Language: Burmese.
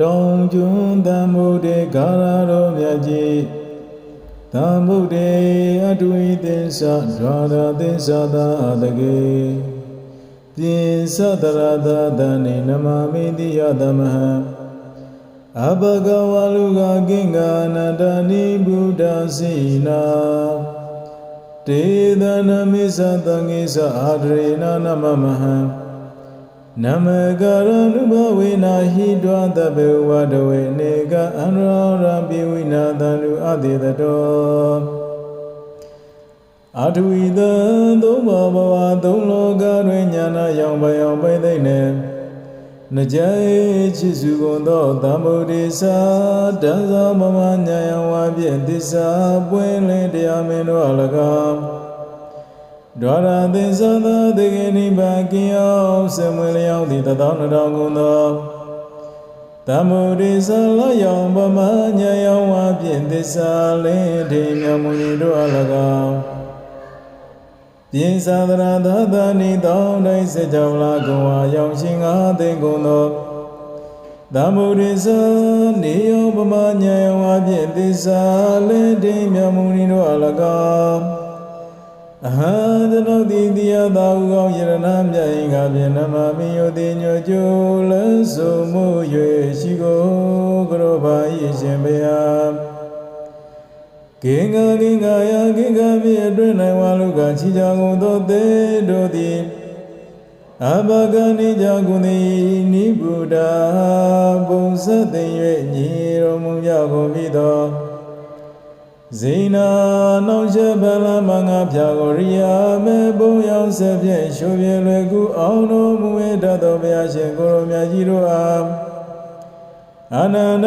တောင်ကျွန်းတမ္မုဒေကာရတော်မြတ်ကြီးတမ္မုဒေအတုဝိသင်္ဆဒွါရသင်္ဆသာတကေပိသတရတသနေနမမိတိယသမဟံအဘဂဝလူကကိင်္ဂာနန္တနိဗုဒ္ဓစီနာတေသနမိသတံငိသအာဒရေနနမမဟံ နမကရဏုဘဝေနာဟိတွာတပေဝတဝေနေကအန္ရောရပိဝိနာတန္တုအတေတတောအာထဝီတံသုံးပါဘဝသုံးလောကတွင်ညာနာရောင်ပယောင်ပိသိမ့်နေနကြဲချစ်စုကုန်သောသမ္ဗုဒ္ဓိသာတံသောမမညာယဝါဖြင့်သစ္စာပွင့်လင်းတရားမင်းတို့အလကား ဒွါရသင်္သသာတေကိနိဗ္ဗာန်ကိယောစမွေလျောင်းသည်တသောနှစ်တော်ကုန်သောသမုဒိသလယောင်ပမညာယောဝါဖြင့်သစ္စာလင်းထိမြတ်မုန်တို့အလကားပြင်သာသနာသာသနိတောင်းတိုင်းစေကြောလာကုံဝါရောက်ရှင်ငါသိကုန်သောသမုဒိသနေယောပမညာယောဝါဖြင့်သစ္စာလင်းထိမြတ်မုန်တို့အလကား အဟံကျွန်ုပ်သည်တရားသာဟုကောင်းယရဏမြတ်င်္ဂါဖြင့်နမမိယောတိညွတ်ကျိုးလဆုံမှု၍ရှိကိုကရောပါ၏ရှင်ဘုရားဂင်္ဂဂင်္ဂာယဂင်္ဂပြည့်အတွင်း၌ဝါလူကချီကြကုန်သောသေတို့သည်အဘဂနိကြကုန်သည်နိဗ္ဗုဒ္ဓဘုံစသိင်၍ညီတော်မူကြကုန်ပြီသော ဇိနာနောင်ချက်ဗလမငါဖြာကိုရိယာမေဘုံရောက်ဆက်ဖြင့်ရှုပြေလွယ်ကူအောင်တော်မူဝေတတ်သောဘုရားရှင်ကိုရောမြတ်ကြီးတို့အားအနန္တ